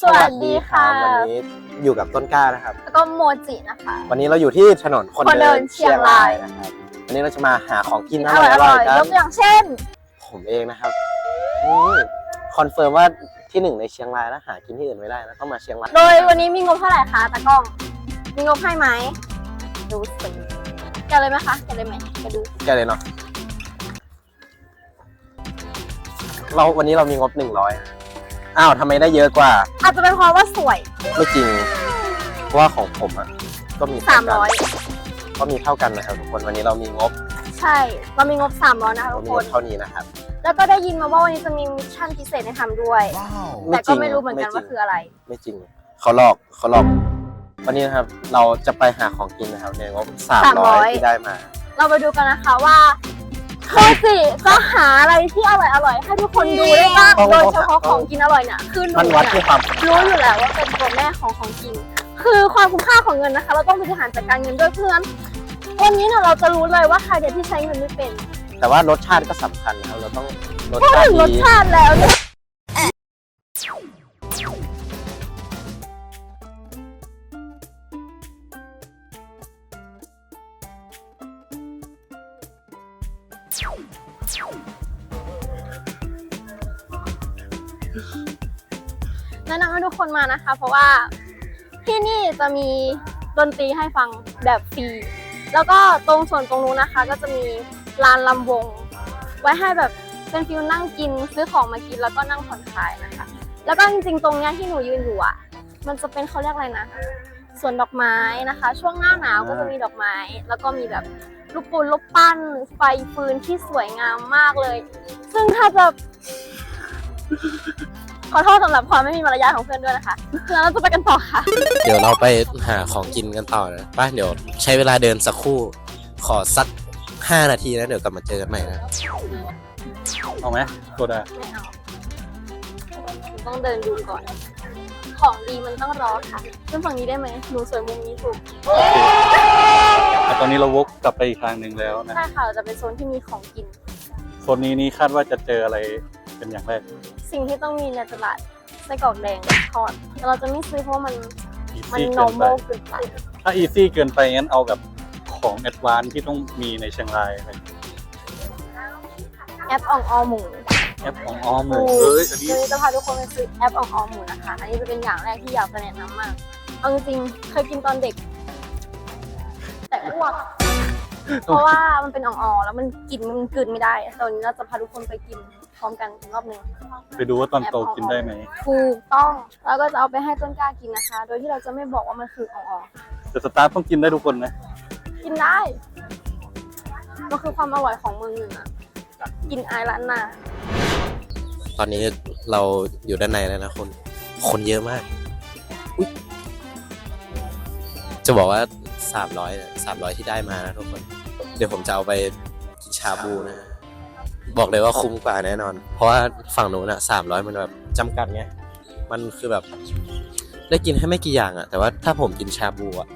สวัสดีค่ะ วันนี้อยู่กับต้นกล้านะครับ แล้วก็โมจินะคะ วันนี้เราอยู่ที่ถนนคนคนเดิเดินนเชียงรายนะครับวันนี้เราจะมาหาของกินออร่อยอร่ร่ออยยๆกัยนกตัวอย่างเช่น ผมเองนะครับอืมคอนเฟิร์มว่าที่หนึ่งในเชียงรายแล้วหากินที่อื่นไม่ได้นะต้องมาเชียงรายโดยวันนี้มีงบเท่าไหร่คะตากล้อง มีงบให้ไหม ดูสิแกะเลยไหมคะแกะเลยไหมแกะดู แกเลยเนาะเราวันนี้เรามีงบหนึ่งร้อย อ้าวทำไมได้เยอะกว่า อาจจะเป็นเพราะว่าสวย ไม่จริงเพราะว่าของผมอะก็มีเท่กัน300 ก็มีเท่ากันนะครับทุกคนวันนี้เรามีงบใช่เรามีงบ 300 นะคะเราทุกมีคงน บเท่านี้นะครับ แล้วก็ได้ยินมาว่าวันนี้จะมีมิชชั่นพิเศษให้ทำด้วยแต่ก็ไม่รู้เหมือนกันว่าคืออะไร ไม่จริงเขาหลอกเขาหลอก วันนี้นะครับเราจะไปหาของกินนะครับในงบสามร้อย300 ที่ได้มา เราไปดูกันนะคะว่า โมจิจะหาอะไรที่อร่อยอร่อยๆให้ทุกคนดูได้บ้างต้องโดยเฉพาะของกินอร่อยเนี่ยคือหนูมันวัดเนี่ที่ยความรู้อยู่แล้วว่าเป็นตัวแม่ของของกิน คือความคุ้มค่าของเงินนะคะ เราต้องบริหารจัดการเงินด้วยเพื่อนวันนี้เนี่ยเราจะรู้เลยว่าใครเดียวที่ใช้เงินไม่เป็นแต่ว่ารสชาติก็สำคัญนะครับเราต้องรสพูดชาติถึงรสดี ชาติแล้วเนี่ย ราะว่าที่นี่จะมีดนตรีให้ฟังแบบฟรีแล้วก็ตรงส่วนตรงนู้นนะคะ ก็จะมีลานลำวง ไว้ให้แบบเป็นฟิลนั่งกินซื้อของมากินแล้วก็นั่งผ่อนคลายนะคะ แล้วก็จริงๆ ตรงเนี้ยที่หนูยืนอยู่อะ มันจะเป็นเขาเรียกอะไรนะสวนดอกไม้นะคะ ช่วงหน้าหนาวก็จะมีดอกไม้ แล้วก็มีแบบลูกปูนลูกปั้น ไฟฟืนที่สวยงามมากเลย ซึ่งถ้าจะ ขอโทษสำหรับความไม่มีมารยาทของเพื่อนด้วยนะคะแล้วเราจะไปกันต่อค่ะ เดี๋ยวเราไปหาของกินกันต่อนะป้าเดี๋ยวใช้เวลาเดินสักครู่ ขอสักห้านาทีนะเดี๋ยวกลับมาเจอกันใหม่นะเอาไหมโซดาไม่เอาต้องเดินดูก่อน ของดีมันต้องรอค่ะขึ้นฝั่งนี้ได้ไหมหนูสวยมุมนี้ถูกแต่ตอนนี้เราวกกลับไปอีกทางหนึ่งแล้วนะใช่ค่ะเราจะเป็นโซนที่มีของกินโซนนี้นี่คาดว่าจะเจออะไรเป็นอย่างแรก สิ่งที่ต้องมีในตลาดไส้กรอกแดงทอดแต่เราจะไม่ซื้อเพราะว่ามันอีมัน ซี่นเกิอนไปโมเกินไปถ้าอีซี่เกินไปงั้นเอาแบบของแอดวานที่ต้องมีในเชียงรายอะไรแอปอ่องออหมูแอปของอ้อมหมูถูกเอ้ยอันนี้เลยจะพาทุกคนไปซื้อแอปอ่องออหมูนะคะ อันนี้จะเป็นอย่างแรกที่อยากจะแนะนำมากเอาจริงๆเคยกินตอนเด็ก แต่อ้วก เพราะว่ามันเป็นอ่องๆแล้วมันกินมันกลืนไม่ได้แต่วันนี้เราจะพาทุกคนไปกิน พร้อมกันอีกรอบหนึ่งไปดูว่าตอนโตกินได้ไหมถูกต้องแล้วก็จะเอาไปให้ต้นกล้ากินนะคะ โดยที่เราจะไม่บอกว่ามันคืออ่องแต่สตาร์ทต้องกินได้ทุกคนนะๆกินได้ มันคือความอร่อยของเมืองหนึ่งอะกินไอายร้านนาตอนนี้เราอยู่ด้านในแล้วนะคน คนเยอะมากอุ๊ยจะบอกว่าสามร้อยสามร้อยที่ได้มานะทุกคน เดี๋ยวผมจะเอาไปกินชาบูนะ บอกเลยว่าคุ้มกว่าแน่นอน เพราะว่าฝั่งนู้นอะสามร้อยมันแบบจำกัดไง มันคือแบบได้กินให้ไม่กี่อย่างอะแต่ว่าถ้าผมกินชาบูอะ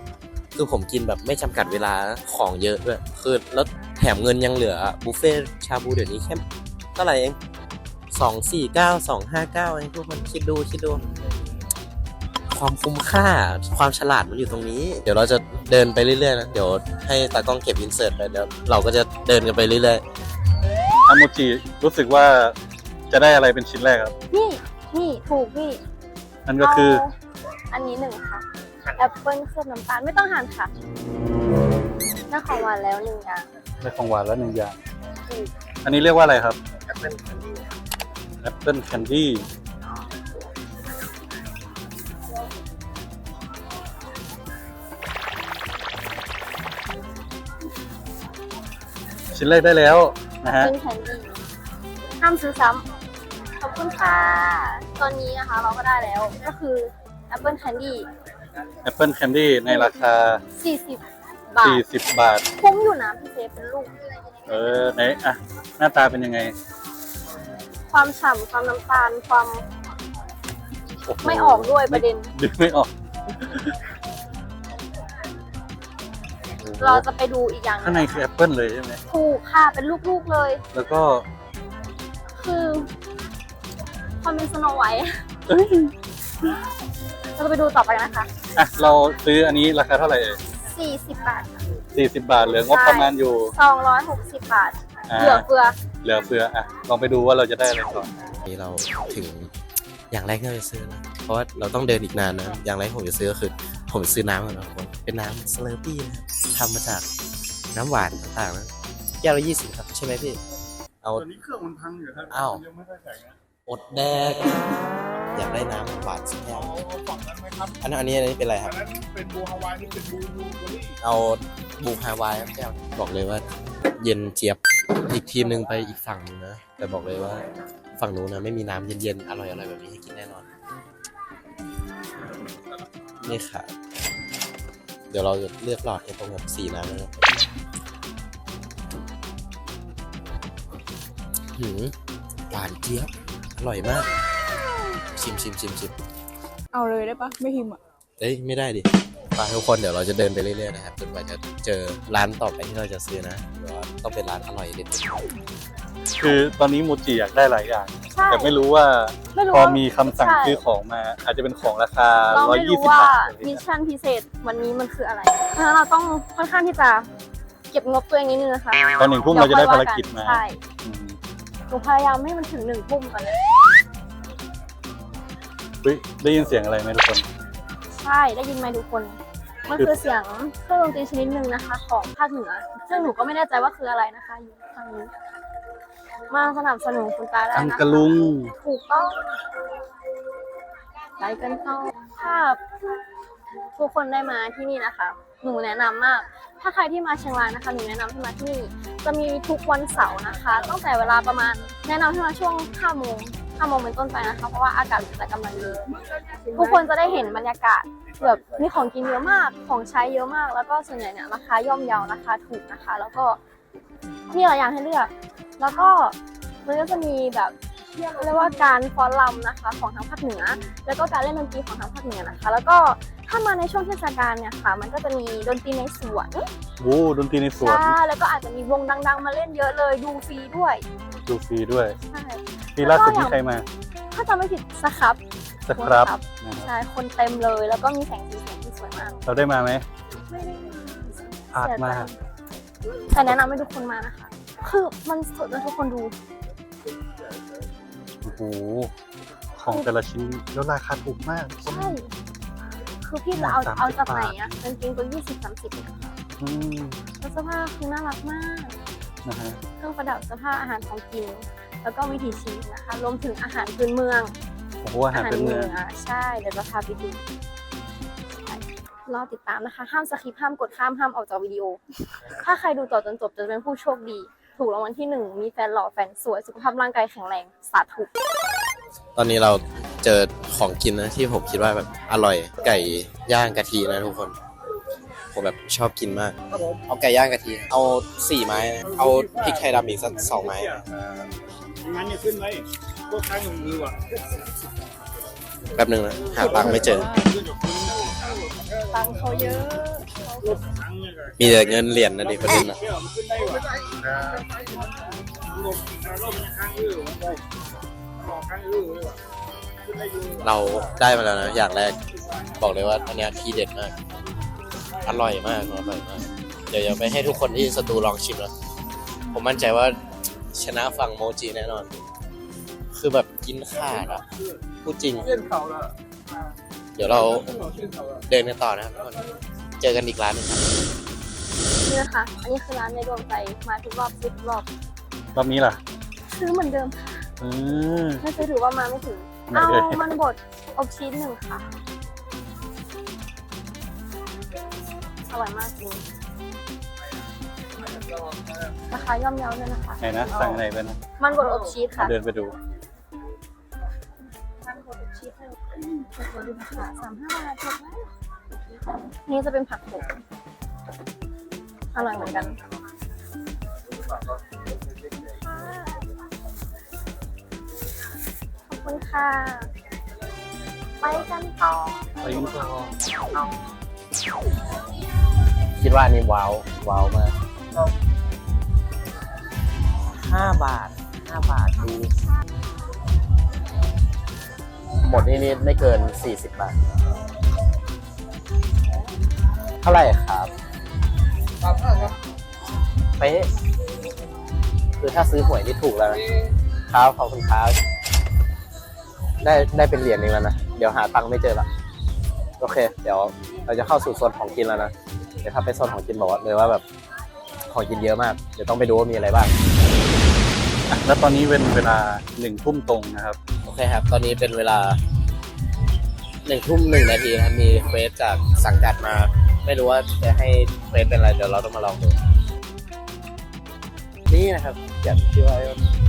คือผมกินแบบไม่จำกัดเวลาของเยอะด้วย คือแล้วแถมเงินยังเหลือบุฟเฟ่ชาบูเดี๋ยวนี้แค่เท่าไหร่เองสองสี่เก้าสองห้าเก้าเองทุกคนคิดดูคิดดู ความคุ้มค่าความฉลาดมันอยู่ตรงนี้ เดี๋ยวเราจะเดินไปเรื่อยๆนะ เดี๋ยวให้ตากล้องเก็บอินเสิร์ตไปเดี๋ยวเราก็จะเดินกันไปเรื่อยๆาโมจิรู้สึกว่าจะได้อะไรเป็นชิ้นแรกครับ นี่ นี่ถูกพี่นั่นก็คือเาอันนี้หนึ่งค่ะแอปเปิ้ลเคลือบน้ำตาลไม่ต้องหั่นค่ะน่าของหวานแล้วหนึ่งอย่างได้ของหวานแล้วหนึ่งอย่าง อืมอันนี้เรียกว่าอะไรครับแอปเปิ้ลแคนดี้แอปเปิลแคนดี้ชิ้นแรกได้แล้ว นะฮะเป็นแคนดี้ห้ามซื้อซ้ำขอบคุณค่ะ ตอนนี้นะคะเราก็ได้แล้วก็คือแอปเปิ้ลแคนดี้แอปเปิลแคนดี้ในราคา 40 บาท 40 บาท คุ้มอยู่นะพี่เซฟเป็นลูก เออไหนอะ หน้าตาเป็นยังไง ความฉ่ำความน้ำตาลความโอ้โหไม่ออกด้วยประเด็น ดึงไม่ออก เราจะไปดูอีกอย่างหข้างนึ่งในคือแอปเปิลเลยใช่ไหมถูกค่ะเป็นลูกๆเลย แล้วก็ คือความเป็นสโนไวท์เอ้ยเราจะไปดูต่อไปนะคะอะเราซื้ออันนี้ราคาเท่าไหร่เอ่ย40บาทค่ะสี่สิบบาทเหลืองบประมาณอยู่260บาทอ่าเหลือเฟือเหลือเฟืออะลองไปดูว่าเราจะได้อะไรก่อนนี่เราถึงอย่างแรกที่เราจะซื้อนะเพราะว่าเราต้องเดินอีกนานนะอย่างแรกที่ผมจะซื้อก็คือผมจะซื้อน้ำก่อนนะทุกคนเป็นน้ำสเลอร์ปี้นะ ทำมาจากน้ำหวานต่างๆนะแก้วละยี่สิบครับ ใช่ไหมพี่ เอาตอนนี้เครื่องมันพังอยู่ครับอ้าวยังไม่ค่อยแข็งนะอดแดก อยากได้น้ำหวานสักแก้วเอาฝั่งนั้นไหมครับ อันนั้นอันนี้อันนี้เป็นอะไรคอัรับนนั้นเป็นบูฮาวายนี่เป็นบูบูเบอรี่เอาบูฮาวายครับแก้วบอกเลยว่า เย็นเจี๊ยบอีกทีมหนึ่งไปอีกฝั่งหนึงนะแต่บอกเลยว่าฝั่งนู้นนะไม่มีน้ำเย็นๆอร่อยๆแบบนี้ให้กินแน่นอนนี่ค่ะ เดี๋ยวเราจะเลือกหลอดให้ตรงกับสีน้ำนะครับหืมหวานเจี๊ยบ อร่อยมาก ชิมชิมชิมชิมเอาเลยได้ปะไม่พิมพ์อะ เอ้ยไม่ได้ดิไปทุกคนเดี๋ยวเราจะเดินไปเรื่อยๆนะครับจนกว่าจะเจอร้านต่อไปที่เราจะซื้อนะเดี๋ยวว่าต้องเป็นร้านอร่อยเด็ด คือตอนนี้มูจิอยากได้หลายอย่าง ใช่ แต่ไม่รู้ว่าไม่รู้พอว่ามีคำสั่งใช่ ซื้อของมา อาจจะเป็นของราคา เราไม่รู้120 ว่าบาทอะไรมิเงี้ชยชั่นพิเศษวันนี้มันคืออะไรเพราะฉะนั้นเราต้องค่อนข้างที่จะเก็บงบตัวเองนิดนึงนะคะตอนหนึ่งทุ่มเราจะได้ภารกิจมาใช่อืมหนูพยายามให้มันถึงหนึ่งทุ่มตอนเนี้ยเฮ้ยได้ยินเสียงอะไรไหมทุกคน ใช่ได้ยินไหมทุกคน มันคือเสียงเครื่องดนตรีชนิดหนึ่งนะคะ ของภาคเหนือ ซึ่งหนูก็ไม่แน่ใจว่าคืออะไรนะคะอยู่ทางนี้ มาสนับสนุนคุณตาได้อังนะคะกะลุง ถูกต้องไปกันต่อถ้าทุกคนได้มาที่นี่นะคะ หนูแนะนำมาก ถ้าใครที่มาเชียงรายนะคะ หนูแนะนำให้มาที่นี่ จะมีทุกวันเสาร์นะคะ ตั้งแต่เวลาประมาณ แนะนำให้มาช่วง5โมง5โมงเป็นต้นไปนะคะ เพราะว่าอากาศจะกำลังดี ทุกคนจะได้เห็นบรรยากาศแบบมีของกินเยอะมาก ของใช้เยอะมาก แล้วก็ส่วนใหญ่เนี่ยราคาย่อมเยาราคาถูกนะคะ แล้วก็มีหลายอย่างให้เลือก แล้วก็มันก็จะมีแบบเรียกว่าการฟ้อนรำนะคะของทางภาคเหนือ แล้วก็การเล่นดนตรีของทางภาคเหนือนะคะ แล้วก็ถ้ามาในช่วงเทศกาลเนี่ยค่ะ มันก็จะมีดนตรีในสวนโอ้ดนตรีในสวนใช่แล้วก็อาจจะมีวงดัง ๆ มาเล่นเยอะเลยดูฟรีด้วยดูฟรีด้วยใช่ปีล่าสุดที่ใครมาถ้าจำไม่ผิดสครับสครับครับนะครับใช่คนเต็มเลยแล้วก็มีแสงสีเสียงที่สวยมากเราได้มาไหมไม่ได้พลาดมากแต่แนะนำให้ทุกคนมานะคะ คือมันสดแล้วทุกคนดู โอ้โห ของแต่ละชิ้นแล้วราคาถูกมาก ใช่ คือพี่จะเอาสามสิบเอาจากไหนบาทอะกางเกงตัวยี่สิบสามสิบเนี่ยค่ะอืมแล้วเสื้อผ้าคือน่ารักมาก นะฮะ เครื่องประดับเสื้อผ้าอาหารของกิน แล้วก็วิถีชีวิตนะคะ รวมถึงอาหารพื้นเมือง โอ้โห อาหารเป็นเมือง ใช่เดี๋ยวจะพาไปดูใช่รอติดตามนะคะ ห้ามสคิปห้ามกดข้ามห้ามออกจากวิดีโอ ถ้าใครดูต่อจนจบจะเป็นผู้โชคดี ถูกรางวัลที่หนึ่งมีแฟนหล่อแฟนสวย สุขภาพร่างกายแข็งแรงสาธุตอนนี้เราเจอของกินนะที่ผมคิดว่าแบบอร่อย ไก่ย่างกะทินะทุกคน ผมแบบชอบกินมาก เอาไก่ย่างกะทิเอาสี่ไม้เอาพริกไทยดำอีกสักสองไม้งั้นเนี่ยขึ้นไหมพวกข้างหนึ่งมือว่ะแป๊บนึงนะหาตังค์ไม่เจอ ตังค์เขาเยอะ มีแต่เงินเหรียญนะดิประเด็นนะเราได้มาแล้วนะอย่างแรก บอกเลยว่าอันนี้ทีเด็ดมาก อร่อยมากอร่อยมาก เดี๋ยวจะไปให้ทุกคนที่สตูลองชิมนะผมมั่นใจว่าชนะฝั่งโมจิแน่นอน คือแบบกินขาดอะพูดจริง เส้นเขาละเดี๋ยวเราเส้นเขาละเดินกันต่อนะครับทุกคนเจอกันอีกร้านหนึงครับนี่นะคะ อันนี้คือร้านในดวงใจมาทุกรอบซื้อทุกรอบ รอบนี้ล่ะ ซื้อเหมือนเดิมค่ะอืม ไม่ซื้อถือว่ามาไม่ถึงไหนเอาเอ่ยมันบดอบชีสหนึ่งค่ะ อร่อยมากจริงราคาย่อมเยาด้วยนะคะไหนนะ สั่งไหนไปนะมันบดอบชีสค่ะ เดินไปดูมันบ ดอบชีสให้ดูค่ะสามห้าบาทถูกไหมนี่จะเป็นผักโขมอร่อยเหมือนกันขอบคุณค่ะ ไปกันต่อไปกันต่อคิดว่าอันนี้ว้าวว้าวมากห้าบาทห้าบาทดู หมดนี่นี่ไม่เกิน 40 บาท เท่าไหร่ครับไปะคือถ้าซื้อหวยนี่ถูกแล้วนะครับขอบคุณครับได้ได้เป็นเหรียญเองแล้วนะ เดี๋ยวหาตังค์ไม่เจอละโอเค เดี๋ยวเราจะเข้าสู่โซนของกินแล้วนะ เดี๋ยวถ้าไปโซนของกินบอกว่าเลยว่าแบบของกินเยอะมาก เดี๋ยวต้องไปดูว่ามีอะไรบ้าง แล้วตอนนี้เป็นเวลาหนึ่งทุ่มตรงนะครับโอเคครับ ตอนนี้เป็นเวลาหนึ่งทุ่มหนึ่งนาทีนะครับมีเควสจากสังกัดมา ไม่รู้ว่าจะให้เควสเป็นอะไร เดี๋ยวเราต้องมาลองดู นี่นะครับอย่างที่ว่า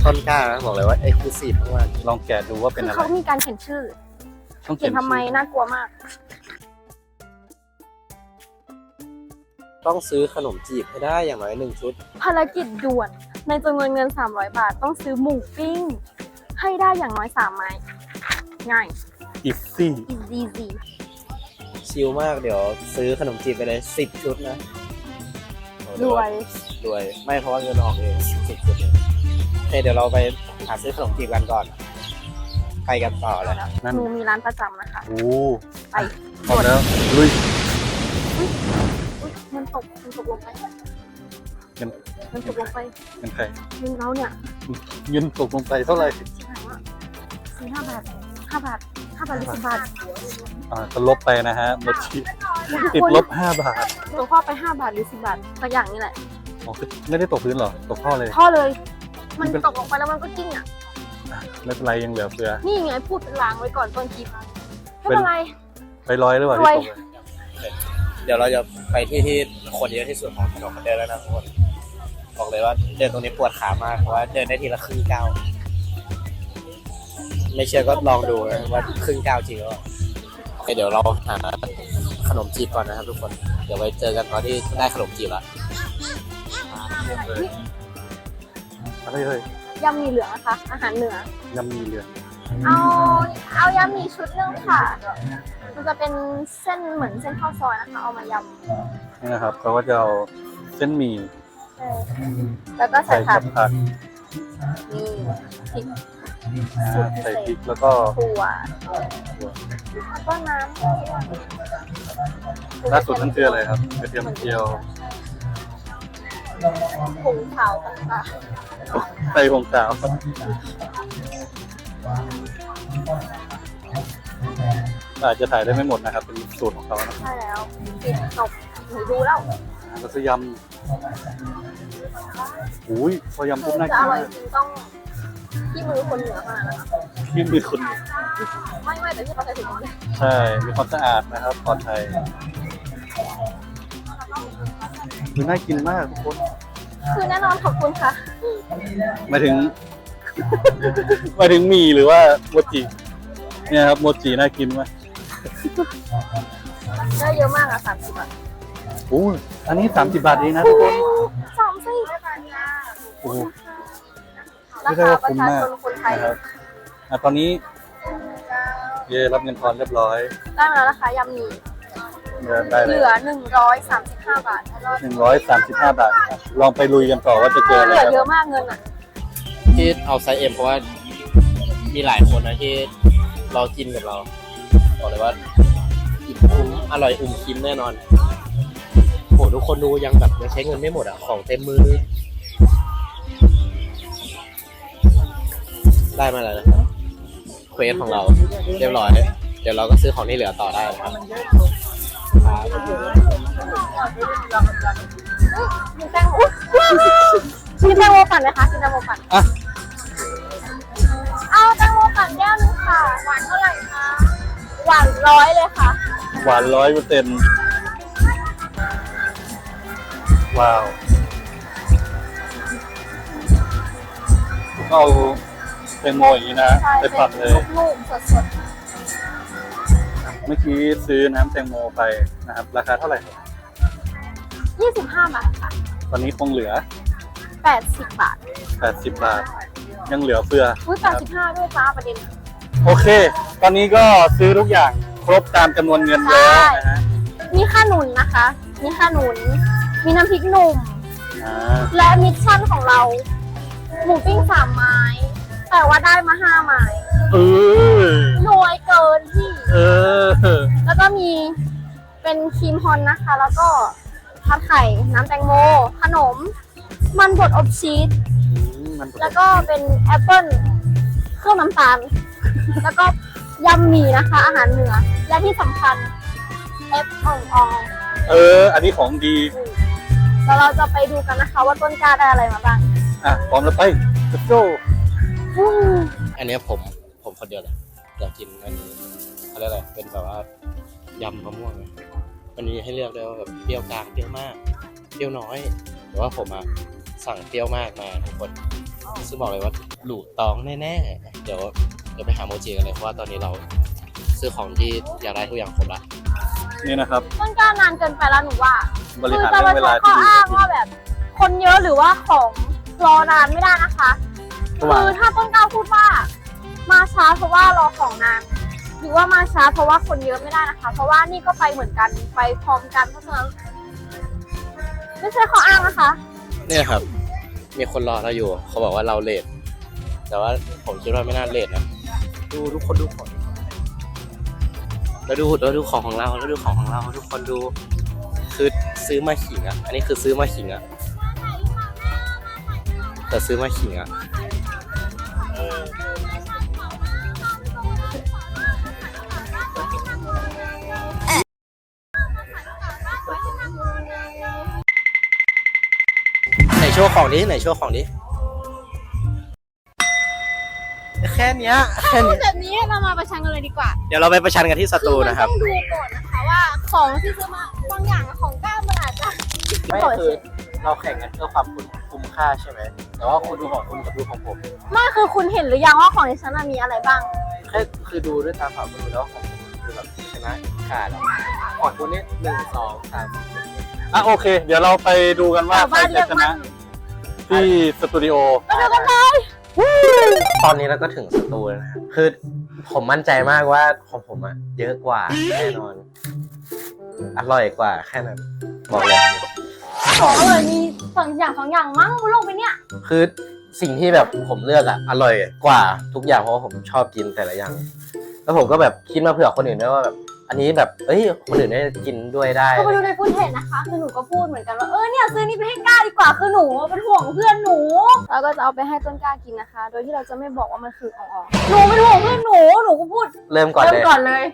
ต้นกล้านะบอกเลยว่าเอ็กซ์คลูซีฟมากลองแกะดูว่าเป็นคืออะไรเขามีการเขียนชื่อ ต้องเขียนทำไมชื่อน่ากลัวมากต้องซื้อขนมจีบให้ได้อย่างน้อยหนึ่งชุด ภารกิจด่วน ในจำนวนเงิน 300 บาท ต้องซื้อหมูปิ้ง ให้ได้อย่างน้อย3ไม้ ง่าย อิฟซี่ easy easy ชิลมากเดี๋ยวซื้อขนมจีบไปเลยสิบชุดนะโอ้รเดี๋วยรวย ไม่เพราะว่าเงินออกเองสิบชุดเลยโอเคเดี๋ยวเราไปหาซื้อขนมจีบกันก่อน ไปกันต่อเลยนั่น หนูมีร้านประจำนะคะ โอ้ไป พร้อมแล้วลุย อุ๊ยมันตกมันตกลงไป เงินมันตกลงไปเงินใครเงินเราเนี่ยเงินตกลงไปเท่าไหร่สี่ห้าบาทห้าบาทห้าบาทหรือสิบบาทอ่าก็ลบไปนะฮะลดที่ติดลบห้าบาทตกข้อไปห้าบาทหรือสิบบาทสักอย่างนี่แหละอ๋อคือไม่ได้ตกพื้นเหรอตกท่อเลยท่อเลย มันมันเป็นตกลงไปแล้วมันก็กิ้งอะไม่เป็นไรยังเหลือเฟือนี่ไงพูดเป็นลางไว้ก่อนต้นคลิปไม่เป็นไรไปร้อยหรือเปล่ารวยที่ตกเลยเดี๋ยวเราจะไปที่ที่คนเยอะที่สุดของถนนคนเดินแล้วนะทุกคน บอกเลยว่าเดินตรงนี้ปวดขามากเพราะว่าเดินได้ทีละครึ่งก้าวไม่เชื่อก็ลองดูนะว่าครึ่งก้าวจริงหรือเปล่าโอเคเดี๋ยวเราหาขนมจีบก่อนนะครับทุกคน เดี๋ยวไปเจอกันตอนที่ได้ขนมจีบละเลยอะไรเฮ้ยยำหมีเหลืองนะคะ อาหารเหนือ ยำมีเหลืองเอาเอายำหมี่ชุดหนึงค่ะ มันจะเป็นเส้นเหมือนเส้นข้าวซอยนะคะ เอามายนี่นะครับเขาก็จะเอาเส้นหมี่ำ แล้วก็ใส่ใส่ผักักบผักนี่พริกนะฮะใส่พริกแล้วก็ถั่วแล้วก็น้ำล่าสุดนั่นคืออะไรครับกระเทียมเจียว ผงขาวต่างใส่ผงขาวอาจจะถ่ายได้ไม่หมดนะครับ เป็นสูตรของเขานะๆใช่แล้วปิดจบหนูดูแล้ว แล้วก็ยำอุ้ยพอยำปุ๊บน่าจะกิอนร่อยมากจริงต้องที่มือคนเหนือเท่านั้นนะคะที่มือคุณไม่ไม่แต่ที่เขาใส่ถุงมือใช่ มีความสะอาดนะครับปลอดภัยคือน่ากินมากทุกคนคือแน่นอนขอบคุณค่ะ หมายถึง หมายถึงหมี่หรือว่าโมจิ เนี่ยครับโมจิน่ากินมากได้เยอะมากอะสามสิบบาท โอ้ยอันนี้สามสิบบาทเองนะทุกคนสามสิบโอ้โหราไม่ใช่คาว่าประคุ้มชามากชนคนไทยนะครับอะตอนนี้เย่รับเงินทอนเรียบร้อยได้มาแล้วนะคะยำหมี่ได้เหเลลืยอหนึ่งร้อยสามสิบห้าบาทหนึ่งร้อยสามสิบห้าบาทลองไปลุยกันต่อว่าจะเจออะไรเหลือครับเยอะมากเงินอะที่เอาไซส์เอ็มเพราะว่ามีหลายคนนะที่รอกินกับเรา บอกเลยว่าอิ่มคุ้มอร่อยอุ่มคิมแน่นอน โหทุกคนดูยังแบบยังใช้เงินไม่หมดอะ ของเต็มมือ ได้มาแล้วนะครับเควสของเราเรียบร้อย เดี๋ยวเราก็ซื้อของที่เหลือต่อได้นะครับกินแตงโมอุ๊ยกินแตงโมปั่นไหมคะกินแตงโมปั่นอะเอาแตงโมปั่นแก้วนึงค่ะ หวานเท่าไหร่คะ หวานร้อยเลยค่ะ หวานร้อยเปอร์เซ็นต์ ว้าวก็เอาแตงโมอย่างนี้นะใช่ไปผัดเลย ลูกๆสดเมื่อกี้ซื้อน้ำแตงโมไปนะครับ ราคาเท่าไหร่ครับๆยี่สิบห้าบาทค่ะ ตอนนี้คงเหลือแปดสิบบาท80 บาท ยังเหลือเฟือ อุ้ยแปดสิบห้าด้วยจ้าประเด็น โอเค ตอนนี้ก็ซื้อทุกอย่างครบตามจำนวนเงินแล้วนะฮะ มีข้าหนุนนะคะ มีข้าหนุน มีน้ำพริกหนุ่ม อ่าและมิชชั่นของเรา หมูปิ้งสามไม้ แต่ว่าได้มาห้าไม้เออน้อยเกินพี่ เออแล้วก็มีเป็นครีมฮอนนะคะ แล้วก็ทัดไข่น้ำแตงโม ขนม มันบดอบชีสมันแล้วก็เป็นแอปเปิ้ลเครื่องน้ำตาล แล้วก็ยำหมี่นะคะ อาหารเหนือ และที่สำคัญเอฟอ่องอองเออ อันนี้ของดี แล้วเราจะไปดูกันนะคะว่าต้นกล้าได้อะไรมาบ้างอะพร้อมแล้วไป let's go อู้อันเนี้ยผมผมคนเดียวเลยอยากกินอันนี้เขาเรียกอะไรเป็นแบบว่ายำมะม่วงอะมันมีให้เลือกด้วยว่าแบบเปรี้ยวกลางเปรี้ยวมากเปรี้ยวน้อยแต่ว่าผมอะสั่งเปรี้ยวมากมาทุกคนซึ่งบอกเลยว่าหลูตองแน่ๆเดี๋ยวเดี๋ยวไปหาโมจิกันเลยเพราะว่าตอนนี้เราซื้อของที่อยากได้ทุกอย่างครบละ นี่นะครับต้นกล้านานเกินไปแล้วหนูว่าบริคือหารจะเรื่อมางเวใช้ลาข้อที่ดีอ้างว่าแบบ คนเยอะหรือว่าของรอนานไม่ได้นะคะ คือถ้าต้นกล้าพูดว่า มาช้าเพราะว่ารอของนานหรือว่ามาช้าเพราะว่าคนเยอะไม่ได้นะคะ เพราะว่านี่ก็ไปเหมือนกันไปพร้อมกันเพราะฉะนั้นไม่ใช่ข้ออ้างนะคะ เนี่ยครับ มีคนรอเราอยู่ เขาบอกว่าเราเลทแต่ว่าผมคิดว่าไม่น่าเลทนะ ดูทุกคนดูขอ งแล้วดูแล้วดูของของเราแล้วดูของของเราทุกคนดูคือซื้อมาขิงอะ อันนี้คือซื้อมาขิงอะแต่ซื้อมาขิงอะไหนโชว์ของดิไหนโชว์ของดิ แค่เนี้ยแค่พูเนี้ดยแบบนี้เรามาประชันกันเลยดีกว่าเดี๋ยวเราไปประชันกันที่สตูนะครับ อมันต้องดูก่อนนะคะว่าของที่ซื้อมาบางอย่างอะของกล้ามันอาจจะไม่คือเราแข่งกันเพื่อความคุ้มคุ้มค่าใช่ไหมแต่ว่าคุณดูของคุณกับดูของผมไม่คือคุณเห็นหรือยังว่าของในฉันน่ะมีอะไรบ้าง แค่คือดูด้วยตาเปล่าก็รู้แล้วว่าของผมคือแบบชนะขาดของคุณนี่หนึ่งสองสามอะโอเค เดี๋ยวเราไปดูกันว่าแต่ใครบ้านเรีจะยกชมันะนที่สตูดิโอไปดูกันเลย ตอนนี้เราก็ถึงสตูแล้วนะครับคือผมมั่นใจมากว่าของผมอะเยอะกว่าแน่นอน อร่อยกว่าแค่นั้น บอกเลยของอร่อยมีสองอย่างสองอย่างมั้งบนโลกใบเนี้ยคือสิ่งที่แบบผมเลือกอะอร่อยกว่าทุกอย่างเพราะว่าผมชอบกินแต่ละอย่าง แล้วผมก็แบบคิดมาเผื่อคนอื่นด้วยว่าแบบ อันนี้แบบเอ้ยคนอื่นได้กินด้วยได้ ก็ไปดูในฟุตเทจนะคะคือหนูก็พูดเหมือนกันว่าเออเนี่ยซื้อนี่ไปให้กล้าดีกว่าคือหนูเป็นห่วงเพื่อนหนูเราก็จะเอาไปให้ต้นกล้ากินนะคะ โดยที่เราจะไม่บอกว่ามันคือของออกหนูเป็นห่วงเพื่อนหนูหนูก็พูดเริ่มก่อนเริ่เลมย ก่อนเลย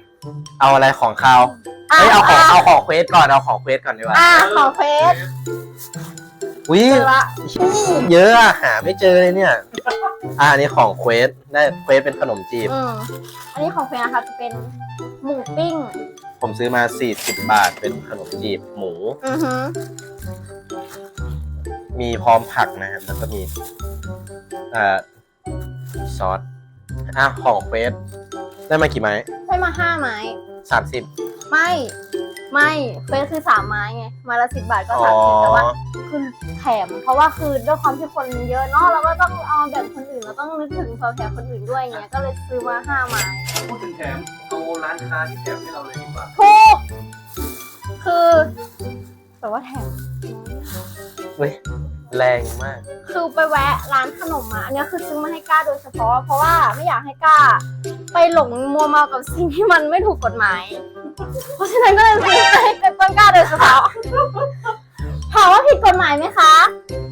เอาอะไรของคาวเอ้ยเอาของเอาของเควสก่อนเอาของเควสก่อนดีกว่าอ่าของเฟสอุ้ยเจอละเยอะอะหาไม่เจอเลยเนี่ย อ่าอันนี้ของเควสได้เควสเป็นขนมจีบ อืมอันนี้ของเฟสนะคะจะเป็น หมูปิ้ง ผมซื้อมา 40 บาทเป็นขนมจีบหมู อือฮึมีพร้อมผักนะครับ แล้วก็มีเอ่อซอสอะของเควสได้มากี่ไม้ได้มาห้าไม้ สามสิบไม่ ไม่เฟสคือสามไม้ไง ไมาละสิบบาทก็อ๋อสามสิบแต่ว่า คือแถ ม เพราะว่าคือด้วยความที่คนเยอะเนาะเราก็ต้องเอาแบ่งคนอื่นเราต้องนึกถึงเผื่อแผ่คนอื่นด้วยไงก็เลยซื้อมาห้าไม้พูดถึงแถมเอาร้านค้าที่แถมให้เราเลยดีกว่าถูกคือแต่ว่าแถมเว้ยแรงมาก คือไปแวะร้านขนมมาอันนี้คือซื้อมาให้ก้าโดยเฉพาะ เพราะว่าไม่อยากให้ก้า ไปหลงมัวเมากับสิ่งที่มันไม่ถูกกฎหมาย เพราะฉะนั้นก็เลยซื้อมาให้เป็นต้นกล้าโดยเฉพาะ ถามว่าผิดกฎหมายไหมคะ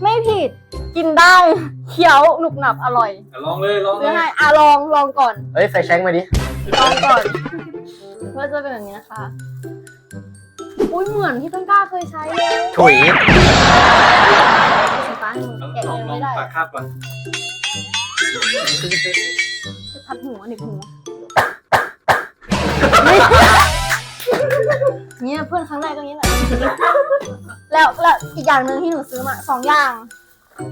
ไม่ผิดกินได้เคี้ยวหนุบหนับอร่อยลองเลยลองเลซื้อยให้อะลองลองก่อน เอ้ยไฟแช็กมาดิ ลองก่อนก็จะเป็นแบบนี้นะคะ อุ้ยเหมือนที่ต้นกล้าเคยใช้เลยถุย สีฟ้าให้หนูแกะลอยังงลองไม่ได้ปากคาบก่อน พัดหัวหนึ่งหัว เนี่ยเพื่อนครั้งแรกก็อย่างนี้แหละ แล้วแล้วอีกอย่างหนึ่งที่หนูซื้อมาสองอย่าง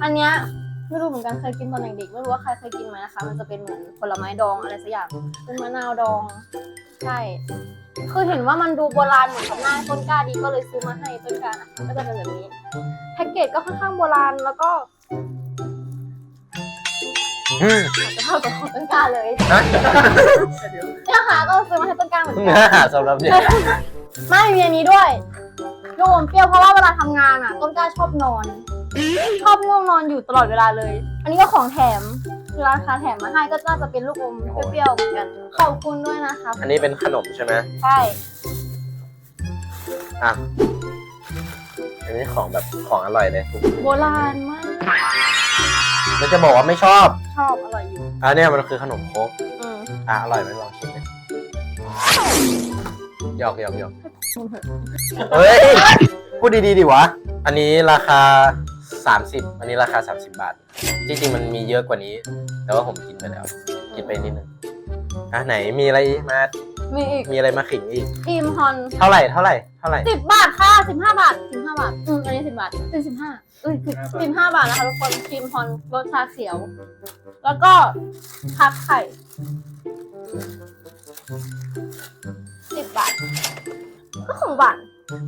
อันเนี้ยไม่รู้เหมือนกันเคยกินตอนเด็กๆไม่รู้ว่าใครเคยกินไหมนะคะ มันจะเป็นเหมือนผลไม้ดองอะไรสักอย่างเป็นมะนาวดอง ใช่ คือเห็นว่ามันดูโบราณเหมือนกับหน้าต้นกล้าดีก็เลยซื้อมาให้ต้นกล้านะคะก็จะเป็นแบบนี้แพ็กเกจก็ค่อนข้างโบราณแล้วก็อืมอาจจะเท่ากับของต้นกล้าเลยฮะเนี่ยค่ะก็ซื้อมาให้ต้นกล้าเหมือนกันเนื้อหาสำหรับเนี่ย ไม่มีอันนี้ด้วยลูกอมเปรี้ยวเพราะว่าเวลาทำงานอะ ต้นกล้าชอบนอน ชอบง่วงนอนอยู่ตลอดเวลาเลย อันนี้ก็ของแถมคือร้านค้าแถมมาให้ก็น่าจะเป็นลูกอมเปรี้ยวๆเหมือนกัน ขอบคุณด้วยนะคะอันนี้เป็นขนมใช่ไหมใช่อะ อันนี้ของแบบของอร่อยเลย โบราณมากแล้วจะบอกว่าไม่ชอบ ชอบอร่อยอยู่อันเนี้ยมันคือขนมโครกอืม อะอร่อยไหมลองชิมดิ หยอกหยอกหยอกมึงเถอะเฮ้ย พูดดีๆดิวะ อันนี้ราคา 30 อันนี้ราคา 30 บาท จริงๆ มันมีเยอะกว่านี้ แต่ว่าผมกินไปแล้ว กินไปนิดนึงอะไหนมีอะไรมา มีอีกมีอะไรมาขิงอีก อิมฮอนเท่าไหร่เท่าไหร่เท่าไหร่ สิบบาทค่ะสิบห้าบาทสิบห้าบาท อืมอันนี้สิบบาทเป็นสิบห้าเอ้ยสิบห้าบาทนะคะทุกคนครีมฮอนรสชาเขียว แล้วก็คับไข่ สิบบาท ก็ของหวาน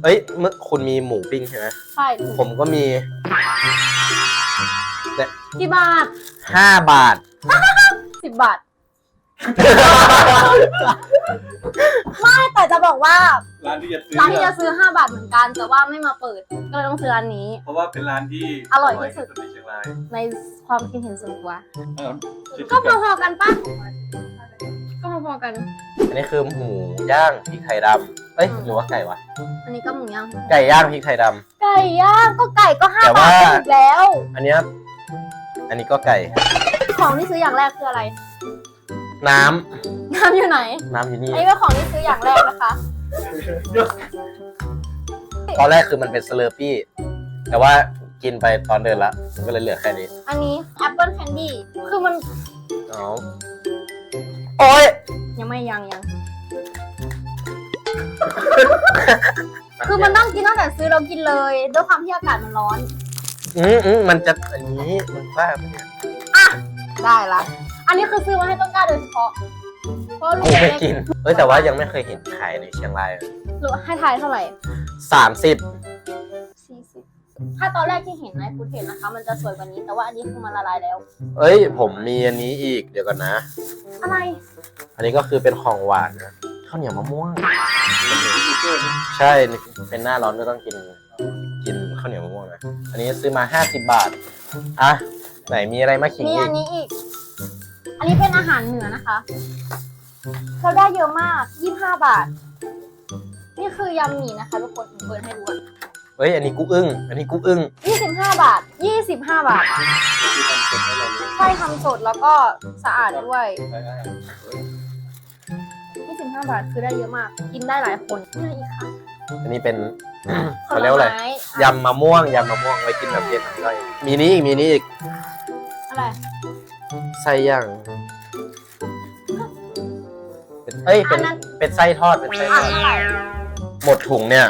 เอ้ยเมื่อคุณมีหมูปิ้งใช่ไหมใช่ถูกผมก็มีกี่บาท5บาทสิบบาท ไม่แต่จะบอกว่าร้านที่จะซื้อร้านที่จะซื้อห้าบาทเหมือนกัน แต่ว่าไม่มาเปิด ก็เลยต้องซื้อร้านนี้ เพราะว่าเป็นร้านที่อร่อยที่สุดในเชียงรายในความคิดเห็นส่วนตัวเออคิดก็กันพอๆกันปะ ก็พอๆกัน อันนี้คือหมูย่างพริกไทยดำเอ้ยหรือว่าไก่วะ อันนี้ก็หมูย่าง ไก่ย่างพริกไทยดำไก่ย่างก็ไก่ก็ห้าแต่บาว่าทอีกแล้วอันเนี้ยอันนี้ก็ไก่ ของที่ซื้ออย่างแรกคืออะไร น้ำน้ำอยู่ไหนน้ำอยู่นี่ อันนี้ก็ของที่ซื้ออย่างแรกนะคะ ตอนแรกคือมันเป็นสเลอร์ปี้ แต่ว่ากินไปตอนเดินละมันก็เลยเหลือแค่นี้อันนี้แอปเปิลแคนดี้ คือมัน อ๋อ โอ้ยยังไม่ยังยัง คือมันต้องกินตั้งแต่ซื้อเรากินเลยด้วยความที่อากาศมันร้อน อืมอืมมันจะอันนี้มันบ้าปะเนี่ยได้ละ อันนี้คือซื้อมาให้ต้นกล้าโดยเฉพาะ เพราะลูกูกไม่เล็กกินเอ้ยแต่ว่ายังไม่เคยเห็นขายในเชียงรายหรือให้ทายเท่าไหร่ สามสิบสี่สิบ ถ้าตอนแรกที่เห็นในฟุตเห็นนะคะ มันจะสวยกว่านี้ แต่ว่าอันนี้คือมันละลายแล้ว เอ้ย ผมมีอันนี้อีกเดี๋ยวก่อนนะ อะไร อันนี้ก็คือเป็นของหวานนะข้าวเหนียวมะม่วง ใช่เป็นหน้าร้อนก็ต้องกินกินข้าวเหนียวมะม่วงนะอันนี้ซื้อมาห้าสิบบาท อะ ไหนมีอะไรมาขิงมีอีอักนนี้อีก อันนี้เป็นอาหารเหนือนะคะ เราได้เยอะมากยี่ห้าบาท นี่คือยำหมี่นะคะทุกคนผมเปิดให้ดู เฮ้ย อันนี้กูอึ้ง อันนี้กูอึ้งยี่สิบห้าบาทยี่สิบห้าบาท ใช่ทำสดแล้วก็สะอาดด้วยยี่สิบห้าบาทคือได้เยอะมาก กินได้หลายคนนี่อีกค่ะอันนี้เป็น เขาเรียกว่าอะไร ผลไม้ยำมะม่วง ยำมะม่วงไว้กินแบบเย็นอร่อยมีนี้อีก มีนี้อีก อะไร ไส้ย่าง เป็นเอ้ย เป็น อันนั้น เป็นไส้ทอด เป็นไส้ทอะอดอะไรหมดถุงเนี่ย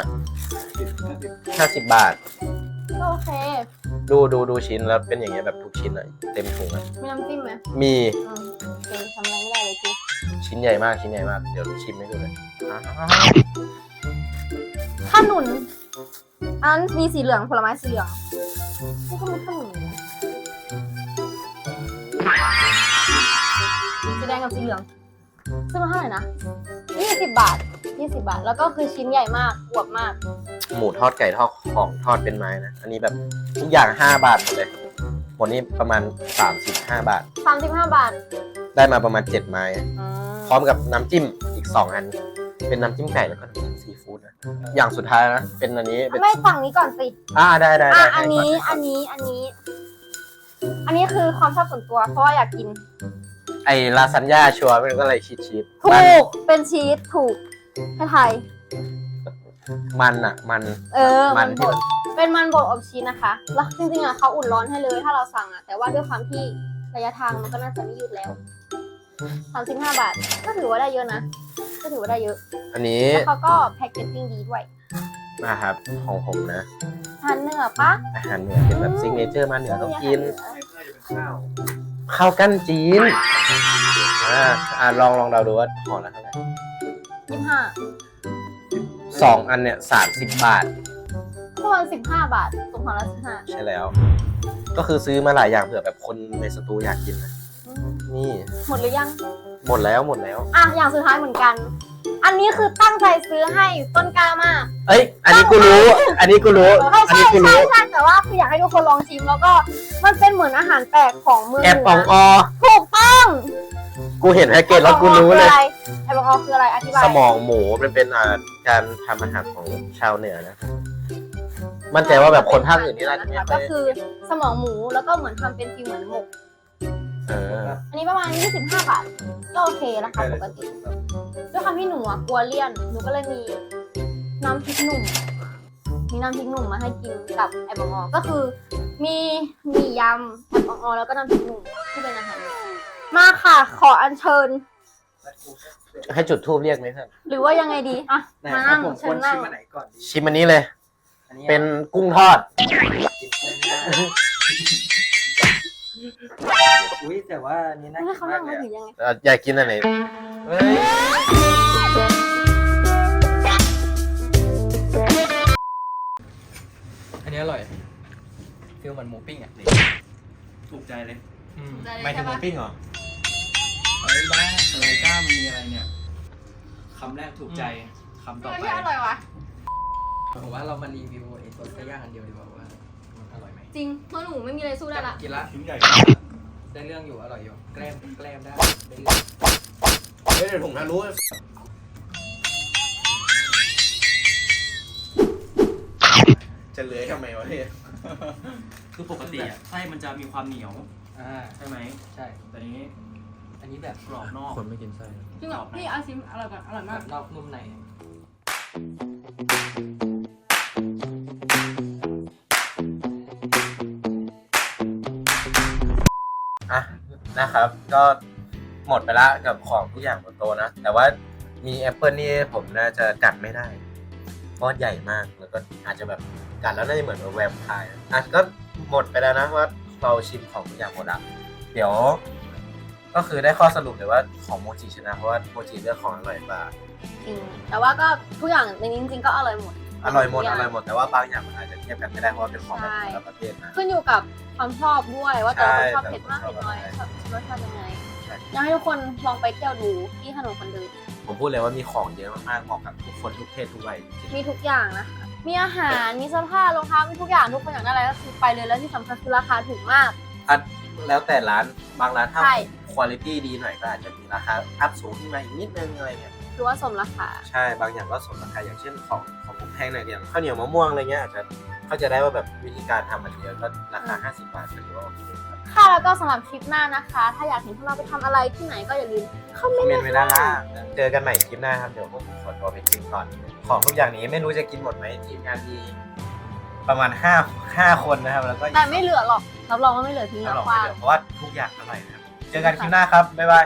ห้าสิบบาท ก็โอเค ดูดูดูชิ้นแล้วเป็นอย่างเงี้ยแบบทุกชิ้นเลยเต็มถุงอะมีน้ำจิ้มไหมมีอืมโอเคทำอะไรไม่ได้เลยจิ๊ชิ้นใหญ่มากชิ้นใหญ่มาก เดี๋ยวชิมให้ดูเลยอ่าขนุนอันนั้นมีสีเหลืองผลไม้สีเหลืองนี่ก็มีขนุนนะสีแดงกับสีเหลือง ซื้อมาเท่าไหร่นะยี่สิบบาทยี่สิบบาท แล้วก็คือชิ้นใหญ่มากอวบมาก หมูทอดไก่ทอดของทอดเป็นไม้นะ อันนี้แบบทุกอย่างห้าบาทหมดเลยหมดนี้ประมาณสามสิบห้าบาทสามสิบห้าบาทได้มาประมาณเจ็ดไม้อะอืมพร้อมกับน้ำจิ้มอีกสองอัน เป็นน้ำจิ้มไก่แล้วก็น้ำจิ้มซีฟู้ดนะอย่างสุดท้ายนะเป็นอันนี้เป็นไม่ฝั่งนี้ก่อนสิ อ่าได้ได้อะ ได้อันนี้ให้ก่อันนี้ อันนี้ อันนี้คือความชอบส่วนตัว เพราะว่าอยากกิน ไอลาซานญ่าชัวร์มันก็เลยชีสชีสถูมันก เป็นชีสถูกให้ไทย มันอะมัน เออ มัมันนที่บมัดนเป็นมันบดอบชีสนะคะ แล้วจริงๆอะเขาอุ่นร้อนให้เลยถ้าเราสั่งอะ แต่ว่าด้วยความที่ระยะทางมันก็น่าจะไม่ยืดแล้วสามสิบห้าบาท ก็ถือว่าได้เยอะนะ ก็ถือว่าได้เยอะ อันนี้แล้วเขาก็แพ็กเกจจิ้งดีด้วยนะครับของผมนะ ทานเนื้อปะอาหารเหนือเป็นแบบซิกเนเจอร์มาเหนือต้องกิน ข้าว ข้าวกั้นจีนอ่าอ่าลองลองเราดูว่าห่อละเท่าไหร่ยี่ห้าสองอันเนี่ยสามสิบบาท ประมาณสิบห้าบาทตรงของละสิบห้า ใช่แล้ว ก็คือซื้อมาหลายอย่างเผื่อแบบคนในสตูอยากกินนะ นี่ หมดหรือยัง หมดแล้วหมดแล้ว อะอย่างสุดท้ายเหมือนกัน อันนี้คือตั้งใจซื้อให้ต้นกล้ามาก เอ้ย อันนี้กูรู้ อันนี้กูรู้ใช่อันใช่นี้กูใช่รู้ ใช่แต่ว่าคืออยากให้ทุกคนลองชิมแล้วก็มันเป็นเหมือนอาหารแปลกของเมืองแอบเหปองนืออ ถูกต้องกูเห็นแพ็กเกจแล้วกูรู้เลย แอลกอฮอล์คืออะไรอธิบายสมองหมูมันเป็นอ่าการทำอาหารของชาวเหนือนะ มั่นใจว่าแบบคนภาคอื่นนี่น่าจะไม่ค่ก็อยคือสมองหมูแล้วก็เหมือนทำเป็นฟิลเหมือนหมก เอออันนี้ประมาณ 25 บาท ก็โอเคราคาปกติ ด้วยความที่หนูอะกลัวเลี่ยน หนูก็เลยมีน้ำพริกหนุ่ม มีน้ำพริกหนุ่มมาให้กินกับแอลกอฮอล์ก็คือมีหมี่ยำแอลกอฮอล์แล้วก็น้ำพริกหนุ่มที่เป็นอาหาร มาค่ะ ขออัญเชิญ ให้จุดทูบเรียกไหมเพื่อนหรือว่ายังไงดี อะมานั่งเชิญนั่งชิมอันนี้เลยเป็นกุ้งทอด อุ้ยแต่ว่านี่น่าให้กินเขามานั่กงเลมายถึอะงยังไง เอ่ออยากกินอันไหนเฮ้ยอันนี้อร่อยฟีลเหมือนหมูปิ้งอะถูกใจเลยอืมไม่ถึงหมูปิ้งเหรอเอ้ยบ้าอะไรกล้ามีอะไรเนี่ยคำแรกถูกใจคำต่อไปไม่อร่อยวะผมว่าเรามารีวิวไอ้ตัวไก่ย่างอันเดียวดีกว่าว่ามันอร่อยไหม จริงเพราะหนูไม่มีอะไรสู้ได้ละกินละชิ้นใหญ่ได้เรื่องอยู่อร่อยอยู่แกล้มแกล้มได้ได้เฮ้ยเดี๋ยวผมนะรู้ จะเหลือทำไมวะเนี่ยคือปกติอะไส้มันจะมีความเหนียวอ่าใช่ไหมใช่ แต่นี้อันนี้แบบกรอบนอกคนไม่กินไส้ จริงเหรอพี่อาซิมอร่อยกันอร่อยแบมากบนอกนุ่มใน นะครับ ก็หมดไปละกับของทุกอย่างบนโต๊ะนะ แต่ว่ามีแอปเปิลนี่ผมน่าจะกัดไม่ได้เพราะใหญ่มากแล้วก็อาจจะแบบกัดแล้วน่าจะเหมือนแวมไพร์อะก็หมดไปแล้วนะว่าเราชิมของทุกอย่างหมดอะเดี๋ยว ก็คือได้ข้อสรุปเลยว่าของโมจิชนะเพราะว่าโมจิเลือกของอร่อยกว่า จริงแต่ว่าก็ทุกอย่างในนี้จริงๆก็อร่อยหมด อร่อยหมดอร่อยหมดแต่ว่าบางอย่างมันอาจจะเทียบกันไม่ได้เพราะว่าเป็นของใช่แต่ละประเทศนะ ขึ้นอยู่กับความชอบด้วยว่าแต่ละคนใช่ชอบเผ็ดมากแต่เผ็ดละคนน้อยชอบชอบรสชาติยังไงใช่อยากให้ทุกคนลองไปเที่ยวดูที่ถนนคนเดินผมพูดเลยว่ามีของเยอะมากๆเหมาะกับทุกคนทุกเพศทุกวัยจริงมีทุกอย่างนะคะ มีอาหารมีเสื้อผ้ารองเท้ามีทุกอย่างทุกคนอยากได้อะไรก็คือไปเลยแล้วที่สำคัญคือราคาถูกมากๆอันแล้วแต่ร้านบางร้านถ้าใช่คุณภาพดีหน่อยก็อาจจะมีราคาอัพสูงขึ้นมาอีกนิดนึงอะไรเงี้ยคือว่าสมราคา ใช่บางอย่างก็สมราคาอย่างเช่นของของผม แพงหน่อยอย่างข้าวเหนียวมะม่วงอะไรเงี้ยอาจจะเข้าใจได้ว่าแบบวิธีการทำมันเยอะก็ราคา 50 บาทก็ถือว่าโอเคครับค่ะแล้วก็สำหรับคลิปหน้านะคะ ถ้าอยากเห็นพวกเราไปทำอะไรที่ไหนก็อย่าลืมคอมเมนต์เมนนะไว้ด้านคะล่างเจอกันใหม่คลิปหน้าครับเดี๋ยวพวกผมขอตัวไปกินก่อน ของทุกอย่างนี้ไม่รู้จะกินหมดไหมทีมงานมีประมาณ5 5คนนะครับแล้วก็แต่ไม่เหลือหรอกรับรองว่าไม่เหลือทิ้งอแล้วร่อยกว้างเพราะว่าทุกอย่างอร่อยนะครับเจอกันคลิปหน้าครับบ๊ายบาย